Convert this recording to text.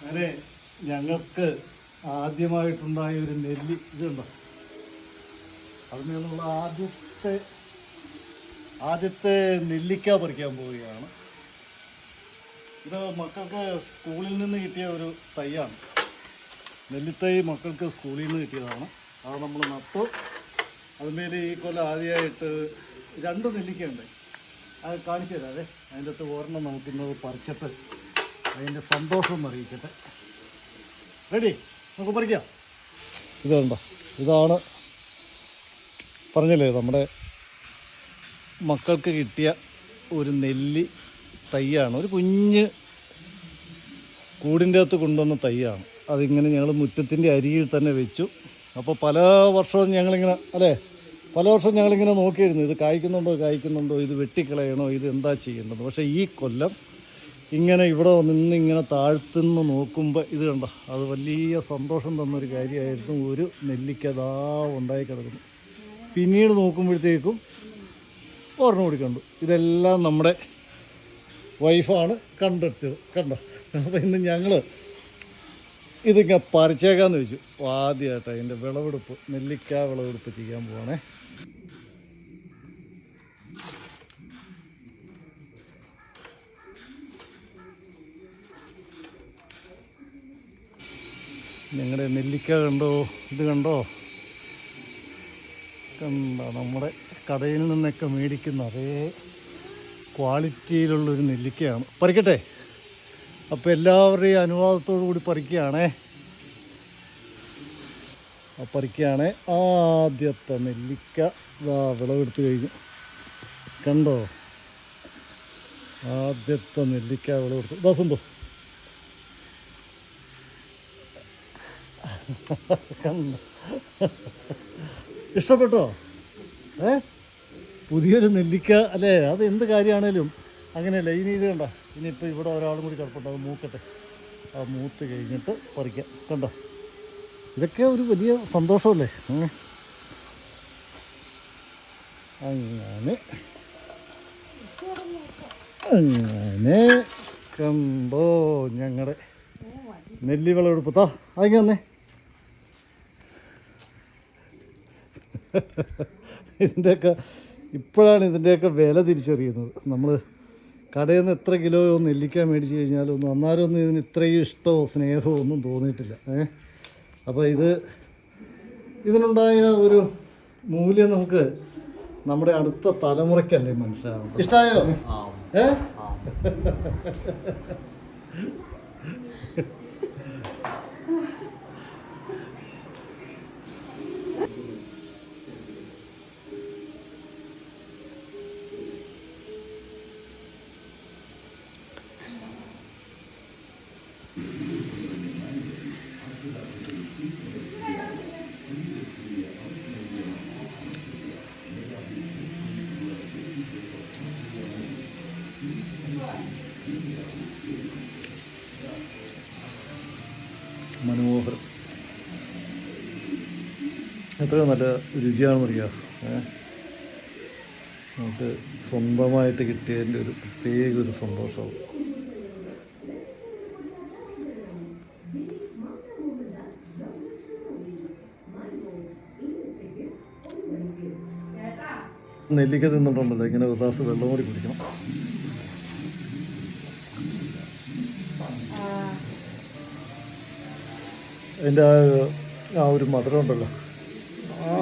അങ്ങനെ ഞങ്ങൾക്ക് ആദ്യമായിട്ടുണ്ടായ ഒരു നെല്ലി ഇതുണ്ടോ? അതിൽ നിന്നുള്ള ആദ്യത്തെ ആദ്യത്തെ നെല്ലിക്ക പറിക്കാൻ പോവുകയാണ്. ഇത് മക്കൾക്ക് സ്കൂളിൽ നിന്ന് കിട്ടിയ ഒരു തൈയാണ്. നെല്ലിത്തൈ മക്കൾക്ക് സ്കൂളിൽ നിന്ന് കിട്ടിയതാണ്. അത് നമ്മൾ നട്ടു. അതുമേൽ ഈ കൊല്ലം ആദ്യമായിട്ട് രണ്ട് നെല്ലിക്കയുണ്ട്. അത് കാണിച്ചു തരാവേ അതിന്റെ അകത്ത് ഒരെണ്ണം നമുക്കിന്നത് പറിച്ചിട്ട് അതിന്റെ സന്തോഷം അറിയിക്കട്ടെ. റെഡി നമുക്ക് പറിക്കാം. ഇത് കണ്ടോ? ഇതാണ് പറഞ്ഞല്ലേ നമ്മുടെ മക്കൾക്ക് കിട്ടിയ ഒരു നെല്ലി തയ്യാണ് ഒരു കുഞ്ഞ് കൂടിന്റെ അകത്ത് കൊണ്ടുവന്ന തൈയാണ്. അതിങ്ങനെ ഞങ്ങൾ മുറ്റത്തിന്റെ അരിയിൽ തന്നെ വെച്ചു. അപ്പോൾ പല വർഷവും ഞങ്ങളിങ്ങനെ അല്ലേ? പല വർഷവും ഞങ്ങളിങ്ങനെ നോക്കിയിരുന്നു. ഇത് കായ്ക്കുന്നുണ്ടോ കായ്ക്കുന്നുണ്ടോ ഇത് വെട്ടിക്കളയണോ ഇത് എന്താ ചെയ്യേണ്ടത്? പക്ഷേ ഈ കൊല്ലം ഇങ്ങനെ ഇവിടെ നിന്ന് ഇങ്ങനെ താഴ്ത്തുനിന്ന് നോക്കുമ്പോൾ ഇത് കണ്ട? അത് വലിയ സന്തോഷം തന്നൊരു കാര്യമായിരുന്നു. ഒരു നെല്ലിക്കതാ ഉണ്ടായി കിടക്കുന്നു. പിന്നീട് നോക്കുമ്പോഴത്തേക്കും ഒരെണ്ണം കൂടി കണ്ടു. ഇതെല്ലാം നമ്മുടെ വൈഫാണ് കണ്ടെടുത്തത് കണ്ട? അപ്പോൾ ഇന്ന് ഞങ്ങൾ ഇതിങ്ങനെ പറിച്ചേക്കാന്ന് വെച്ചു. ആദ്യമായിട്ട് അതിന്റെ വിളവെടുപ്പ് നെല്ലിക്ക വിളവെടുപ്പ് ചെയ്യാൻ പോവാണേ. ഞങ്ങളുടെ നെല്ലിക്ക കണ്ടോ? ഇത് കണ്ടോ? കണ്ടോ? നമ്മുടെ കടയിൽ നിന്നൊക്കെ മേടിക്കുന്ന അതേ ക്വാളിറ്റിയിലുള്ളൊരു നെല്ലിക്കയാണ്. പറിക്കട്ടെ? അപ്പോൾ എല്ലാവരുടെയും അനുവാദത്തോടു കൂടി പറിക്കുകയാണേ ആ പറിക്കുകയാണേ ആദ്യത്തെ നെല്ലിക്ക വിളവെടുത്ത് കഴിഞ്ഞു. കണ്ടോ? ആദ്യത്തെ നെല്ലിക്ക വിളവെടുത്തു. ഇതാ സന്തോ കണ്ടോ ഇഷ്ടപ്പെട്ടോ? ഏ? പുതിയൊരു നെല്ലിക്ക അല്ലേ? അത് എന്ത് കാര്യമാണേലും അങ്ങനെയല്ല? ഇനി ഇത് കണ്ട? ഇനിയിപ്പോൾ ഇവിടെ ഒരാളും കൂടി കിടപ്പുണ്ട്. അത് മൂക്കട്ടെ. ആ മൂത്ത് കഴിഞ്ഞിട്ട് പറിക്കാം. കണ്ടോ? ഇതൊക്കെ ഒരു വലിയ സന്തോഷമല്ലേ. അങ്ങനെ. അങ്ങനെ. കണ്ടോ ഞങ്ങളുടെ നെല്ലി വിളവെടുപ്പത്താ അതിങ്ങനെ ഇതിന്റെയൊക്കെ ഇപ്പോഴാണ് ഇതിന്റെയൊക്കെ വില തിരിച്ചറിയുന്നത്. നമ്മൾ കടയിൽ നിന്ന് എത്ര കിലോ നെല്ലിക്ക മേടിച്ച് കഴിഞ്ഞാലും ഒന്നും അന്നേരം ഒന്നും ഇതിന് ഇത്രയും ഇഷ്ടമോ സ്നേഹമോ ഒന്നും തോന്നിയിട്ടില്ല. ഏ? അപ്പോൾ ഇത് ഇതിനുണ്ടായ ഒരു മൂല്യം നമുക്ക് നമ്മുടെ അടുത്ത തലമുറയ്ക്കല്ലേ മനസ്സിലാവും ഇഷ്ടമായോ ഏ? മനോഹരം എത്ര നല്ല രുചിയാണെന്നറിയാം അറിയാം നമുക്ക് സ്വന്തമായിട്ട് കിട്ടിയതിന്റെ ഒരു പ്രത്യേക ഒരു സന്തോഷവും. നെല്ലിക്ക തിന്നിട്ടുണ്ടല്ലോ. ഇങ്ങനെ ഒരു ഗ്ലാസ് വെള്ളം കൂടി കുടിക്കണം. ആ ആ ഒരു മധുരം ഉണ്ടല്ലോ. ആ